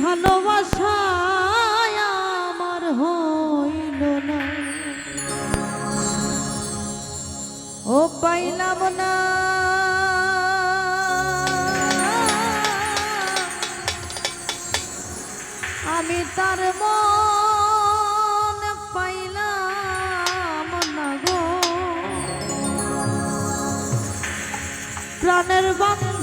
ভালোবাসায় আমার হইল ও না। আমি তার মন না প্রাণের বন্ধ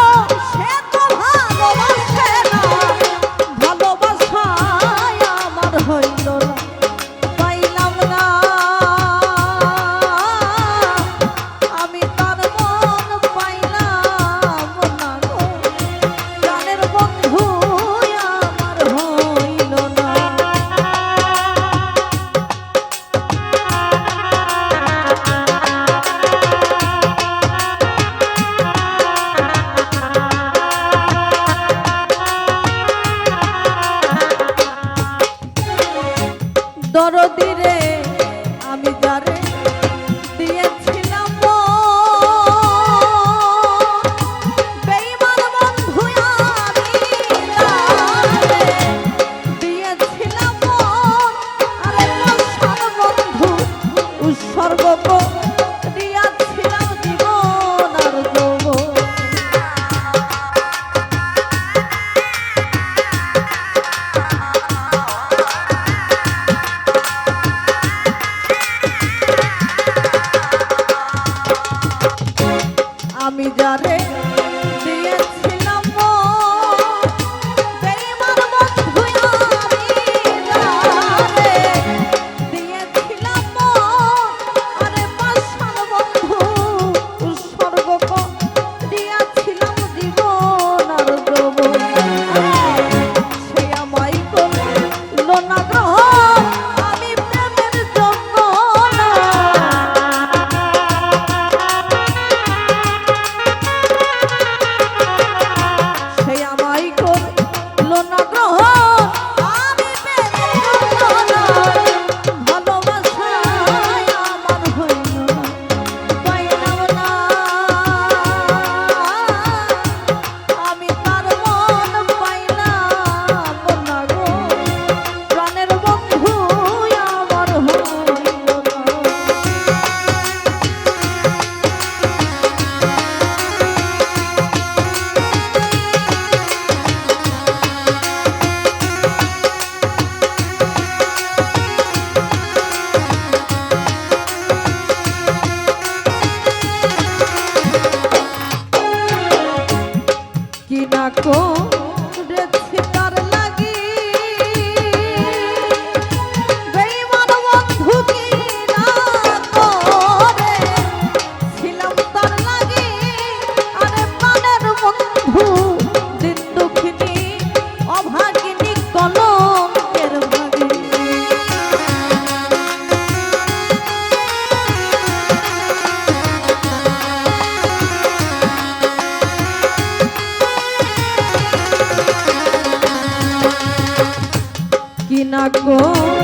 দরদিরে আমি যার কি না কো রাখো